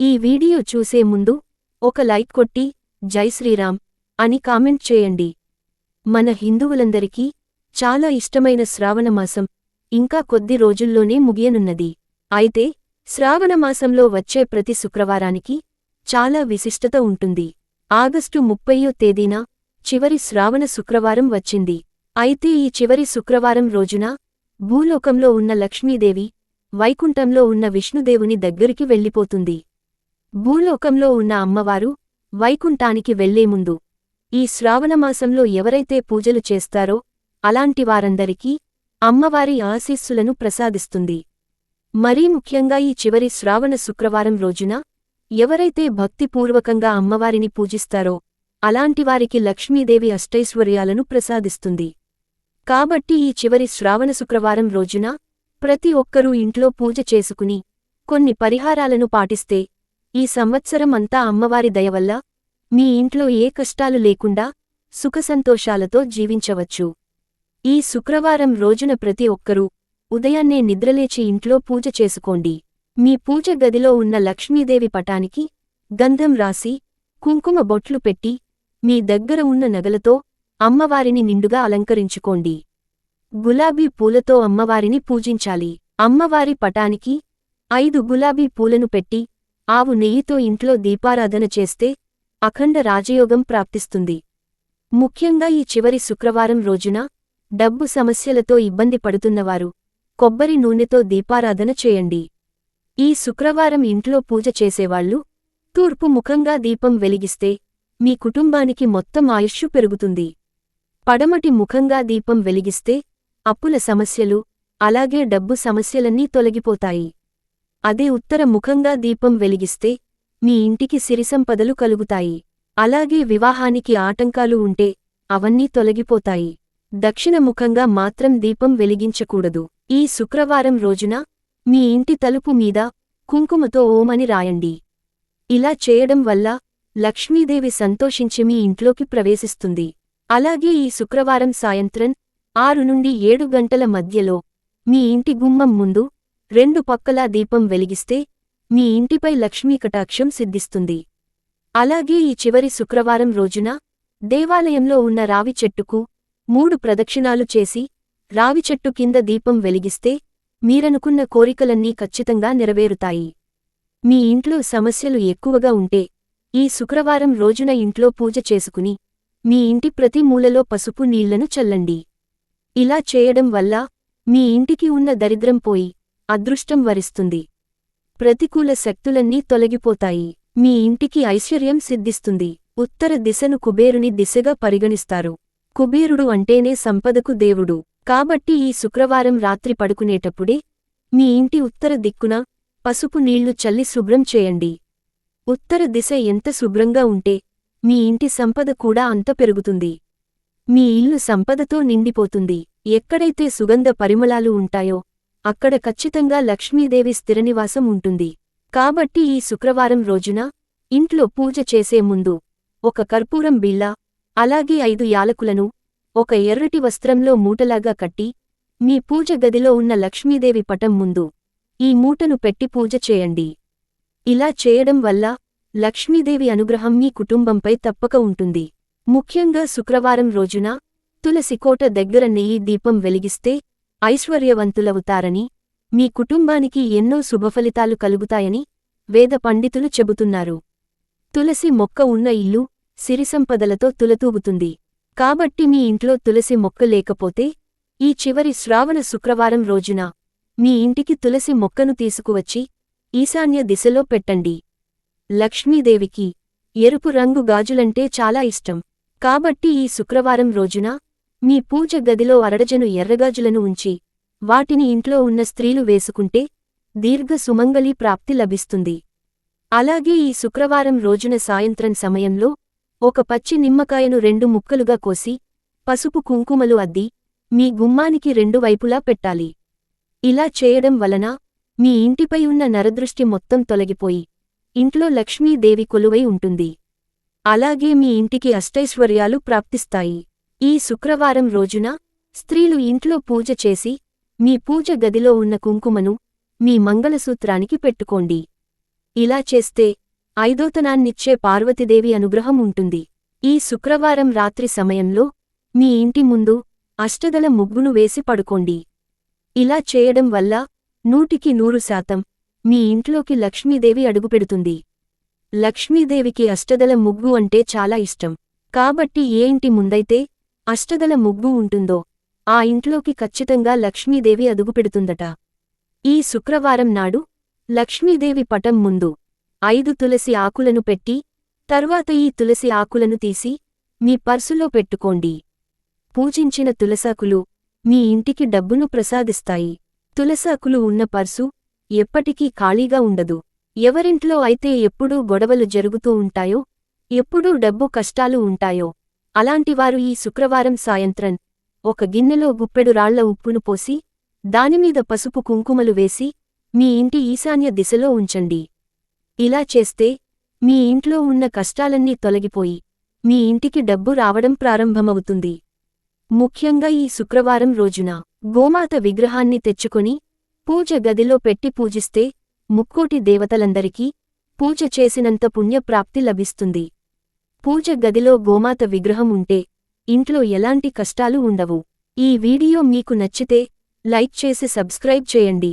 ఈ వీడియో చూసే ముందు ఒక లైక్ కొట్టి జై శ్రీరామ్ అని కామెంట్ చేయండి. మన హిందువులందరికీ చాలా ఇష్టమైన శ్రావణమాసం ఇంకా కొద్ది రోజుల్లోనే ముగియనున్నది. అయితే శ్రావణమాసంలో వచ్చే ప్రతి శుక్రవారానికి చాలా విశిష్టత ఉంటుంది. ఆగస్టు ముప్పయ్యో తేదీన చివరి శ్రావణ శుక్రవారం వచ్చింది. అయితే ఈ చివరి శుక్రవారం రోజున భూలోకంలో ఉన్న లక్ష్మీదేవి వైకుంఠంలో ఉన్న విష్ణుదేవుని దగ్గరికి వెళ్ళిపోతుంది. భూలోకంలో ఉన్న అమ్మవారు వైకుంఠానికి వెళ్ళే ముందు ఈ శ్రావణమాసంలో ఎవరైతే పూజలు చేస్తారో అలాంటి వారందరికీ అమ్మవారి ఆశీస్సులను ప్రసాదిస్తుంది. మరీ ముఖ్యంగా ఈ చివరి శ్రావణ శుక్రవారం రోజున ఎవరైతే భక్తిపూర్వకంగా అమ్మవారిని పూజిస్తారో అలాంటివారికి లక్ష్మీదేవి అష్టైశ్వర్యాలను ప్రసాదిస్తుంది. కాబట్టి ఈ చివరి శ్రావణ శుక్రవారం రోజున ప్రతి ఒక్కరూ ఇంట్లో పూజ చేసుకుని కొన్ని పరిహారాలను పాటిస్తే ఈ సంవత్సరం అంతా అమ్మవారి దయవల్ల మీ ఇంట్లో ఏ కష్టాలు లేకుండా సుఖసంతోషాలతో జీవించవచ్చు. ఈ శుక్రవారం రోజున ప్రతి ఒక్కరూ ఉదయాన్నే నిద్రలేచి ఇంట్లో పూజ చేసుకోండి. మీ పూజ గదిలో ఉన్న లక్ష్మీదేవి పటానికి గంధం రాసి కుంకుమ బొట్లు పెట్టి మీ దగ్గర ఉన్న నగలతో అమ్మవారిని నిండుగా అలంకరించుకోండి. గులాబీ పూలతో అమ్మవారిని పూజించాలి. అమ్మవారి పటానికి ఐదు గులాబీ పూలను పెట్టి ఆవు నెయ్యితో ఇంట్లో దీపారాధన చేస్తే అఖండ రాజయోగం ప్రాప్తిస్తుంది. ముఖ్యంగా ఈ చివరి శుక్రవారం రోజున డబ్బు సమస్యలతో ఇబ్బంది పడుతున్నవారు కొబ్బరి నూనెతో దీపారాధన చేయండి. ఈ శుక్రవారం ఇంట్లో పూజ చేసేవాళ్ళు తూర్పు ముఖంగా దీపం వెలిగిస్తే మీ కుటుంబానికి మొత్తం ఆయుష్షు పెరుగుతుంది. పడమటి ముఖంగా దీపం వెలిగిస్తే అప్పుల సమస్యలు అలాగే డబ్బు సమస్యలన్నీ తొలగిపోతాయి. అదే ఉత్తర ముఖంగా దీపం వెలిగిస్తే మీ ఇంటికి సిరిసంపదలు కలుగుతాయి. అలాగే వివాహానికి ఆటంకాలు ఉంటే అవన్నీ తొలగిపోతాయి. దక్షిణముఖంగా మాత్రం దీపం వెలిగించకూడదు. ఈ శుక్రవారం రోజున మీ ఇంటి తలుపు మీద కుంకుమతో ఓమని రాయండి. ఇలా చేయడం వల్ల లక్ష్మీదేవి సంతోషించి మీ ఇంట్లోకి ప్రవేశిస్తుంది. అలాగే ఈ శుక్రవారం సాయంత్రం ఆరు నుండి ఏడు గంటల మధ్యలో మీ ఇంటి గుమ్మం ముందు రెండు పక్కలా దీపం వెలిగిస్తే మీ ఇంటిపై లక్ష్మీ కటాక్షం సిద్ధిస్తుంది. అలాగే ఈ చివరి శుక్రవారం రోజున దేవాలయంలో ఉన్న రావి చెట్టుకు మూడు ప్రదక్షిణాలు చేసి రావి చెట్టు కింద దీపం వెలిగిస్తే మీరనుకున్న కోరికలన్నీ ఖచ్చితంగా నెరవేరుతాయి. మీ ఇంట్లో సమస్యలు ఎక్కువగా ఉంటే ఈ శుక్రవారం రోజున ఇంట్లో పూజ చేసుకుని మీ ఇంటి ప్రతి మూలలో పసుపు నీళ్ళను చల్లండి. ఇలా చేయడం వల్ల మీ ఇంటికి ఉన్న దరిద్రం పోయి అదృష్టం వరిస్తుంది. ప్రతికూల శక్తులన్నీ తొలగిపోతాయి. మీ ఇంటికి ఐశ్వర్యం సిద్ధిస్తుంది. ఉత్తర దిశను కుబేరుని దిశగా పరిగణిస్తారు. కుబేరుడు అంటేనే సంపదకు దేవుడు. కాబట్టి ఈ శుక్రవారం రాత్రి పడుకునేటప్పుడే మీ ఇంటి ఉత్తర దిక్కున పసుపు నీళ్ళు చల్లి శుభ్రం చేయండి. ఉత్తర దిశ ఎంత శుభ్రంగా ఉంటే మీ ఇంటి సంపద కూడా అంత పెరుగుతుంది. మీ ఇల్లు సంపదతో నిండిపోతుంది. ఎక్కడైతే సుగంధ పరిమళాలు ఉంటాయో అక్కడ ఖచ్చితంగా లక్ష్మీదేవి స్థిరనివాసం ఉంటుంది. కాబట్టి ఈ శుక్రవారం రోజున ఇంట్లో పూజ చేసే ముందు ఒక కర్పూరం బిళ్ళ అలాగే ఐదు యాలకులను ఒక ఎర్రటి వస్త్రంలో మూటలాగా కట్టి మీ పూజ గదిలో ఉన్న లక్ష్మీదేవి పటం ముందు ఈ మూటను పెట్టి పూజ చేయండి. ఇలా చేయడం వల్ల లక్ష్మీదేవి అనుగ్రహం మీ కుటుంబంపై తప్పక ఉంటుంది. ముఖ్యంగా శుక్రవారం రోజున తులసికోట దగ్గర నెయ్యి దీపం వెలిగిస్తే ఐశ్వర్యవంతులవుతారని మీ కుటుంబానికి ఎన్నో శుభఫలితాలు కలుగుతాయని వేద పండితులు చెబుతున్నారు. తులసి మొక్క ఉన్న ఇల్లు సిరిసంపదలతో తులతూగుతుంది. కాబట్టి మీ ఇంట్లో తులసి మొక్క లేకపోతే ఈ చివరి శ్రావణ శుక్రవారం రోజున మీ ఇంటికి తులసి మొక్కను తీసుకువచ్చి ఈశాన్య దిశలో పెట్టండి. లక్ష్మీదేవికి ఎరుపు రంగు గాజులంటే చాలా ఇష్టం. కాబట్టి ఈ శుక్రవారం రోజున మీ పూజ గదిలో అరడజను ఎర్రగాజులను ఉంచి వాటిని ఇంట్లో ఉన్న స్త్రీలు వేసుకుంటే దీర్ఘ సుమంగళీ ప్రాప్తి లభిస్తుంది. అలాగే ఈ శుక్రవారం రోజున సాయంత్రం సమయంలో ఒక పచ్చి నిమ్మకాయను రెండు ముక్కలుగా కోసి పసుపు కుంకుమలు అద్ది మీ గుమ్మానికి రెండు వైపులా పెట్టాలి. ఇలా చేయడం వలన మీ ఇంటిపై ఉన్న నరదృష్టి మొత్తం తొలగిపోయి ఇంట్లో లక్ష్మీదేవి కొలువై ఉంటుంది. అలాగే మీ ఇంటికి అష్టైశ్వర్యాలు ప్రాప్తిస్తాయి. ఈ శుక్రవారం రోజున స్త్రీలు ఇంట్లో పూజ చేసి మీ పూజ గదిలో ఉన్న కుంకుమను మీ మంగళసూత్రానికి పెట్టుకోండి. ఇలా చేస్తే ఐదోతనాన్నిచ్చే పార్వతీదేవి అనుగ్రహం ఉంటుంది. ఈ శుక్రవారం రాత్రి సమయంలో మీ ఇంటి ముందు అష్టదల ముగ్గును వేసి పడుకోండి. ఇలా చేయడం వల్ల నూటికి నూరు శాతం మీ ఇంట్లోకి లక్ష్మీదేవి అడుగుపెడుతుంది. లక్ష్మీదేవికి అష్టదల ముగ్గు అంటే చాలా ఇష్టం. కాబట్టి ఏ ఇంటి ముందైతే అష్టదల ముగ్గు ఉంటుందో ఆ ఇంట్లోకి ఖచ్చితంగా లక్ష్మీదేవి అదుగుపెడుతుందట ఈ శుక్రవారం నాడు లక్ష్మీదేవి పటం ముందు ఐదు తులసి ఆకులను పెట్టి తర్వాత ఈ తులసి ఆకులను తీసి మీ పర్సులో పెట్టుకోండి. పూజించిన తులసాకులు మీ ఇంటికి డబ్బును ప్రసాదిస్తాయి. తులసాకులు ఉన్న పర్సు ఎప్పటికీ ఖాళీగా ఉండదు. ఎవరింట్లో అయితే ఎప్పుడూ గొడవలు జరుగుతూ ఉంటాయో ఎప్పుడూ డబ్బు కష్టాలు ఉంటాయో అలాంటివారు ఈ శుక్రవారం సాయంత్రం ఒక గిన్నెలో గుప్పెడు రాళ్ళ ఉప్పును పోసి దానిమీద పసుపు కుంకుమలు వేసి మీ ఇంటి ఈశాన్య దిశలో ఉంచండి. ఇలా చేస్తే మీ ఇంట్లో ఉన్న కష్టాలన్నీ తొలగిపోయి మీ ఇంటికి డబ్బు రావడం ప్రారంభమవుతుంది. ముఖ్యంగా ఈ శుక్రవారం రోజున గోమాత విగ్రహాన్ని తెచ్చుకొని పూజ గదిలో పెట్టి పూజిస్తే ముక్కోటి దేవతలందరికీ పూజ చేసినంత పుణ్యప్రాప్తి లభిస్తుంది. పూజ గదిలో గోమాత విగ్రహం ఉంటే ఇంట్లో ఎలాంటి కష్టాలు ఉండవు. ఈ వీడియో మీకు నచ్చితే లైక్ చేసి సబ్స్క్రైబ్ చేయండి.